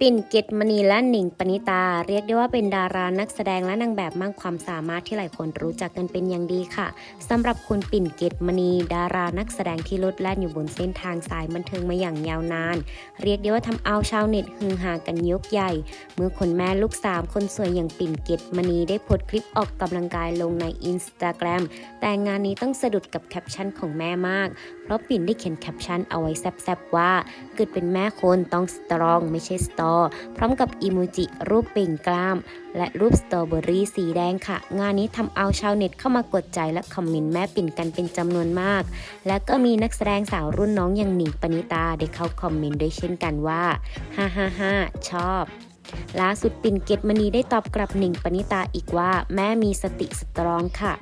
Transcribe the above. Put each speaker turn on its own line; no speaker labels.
ปิ่นเกตมณีและหนิงปณิตา เรียกได้ว่าเป็นดารานักแสดงและนางแบบมากความสามารถที่หลายคนรู้จักกันเป็นอย่างดีค่ะสำหรับคุณปิ่นเกตมณี ดารานักแสดงที่ลดแล่นอยู่บนเส้นทางสายบันเทิงมาอย่างยาวนาน เรียกได้ว่าทำเอาชาวเน็ตฮือฮากันยกใหญ่ เมื่อคนแม่ลูกสามคนสวยอย่างปิ่นเกตมณีได้โพสต์คลิปออกกำลังกายลงในอินสตาแกรมแต่งานนี้ต้องสะดุดกับแคปชั่นของแม่มาก เพราะปิ่นได้เขียนแคปชั่นเอาไว้แซบๆว่า เกิดเป็นแม่คนต้องสตรองไม่ใช่สตอ พร้อมกับอีโมจิรูปเปล่งกล้าม และรูปสตรอเบอรี่สีแดงค่ะ งานนี้ทำเอาชาวเน็ตเข้ามากดใจและคอมเมนต์แม่ปิ่นกันเป็นจำนวนมาก และก็มีนักแสดงสาวรุ่นน้องอย่างหนิงปณิตาได้เข้าคอมเมนต์ด้วยเช่นกันว่าฮ่าฮ่าฮ่าชอบล่าสุดปิ่นเกตมณีได้ตอบกลับหนิงปณิตาอีกว่า แม่มีสติสตรองค่ะ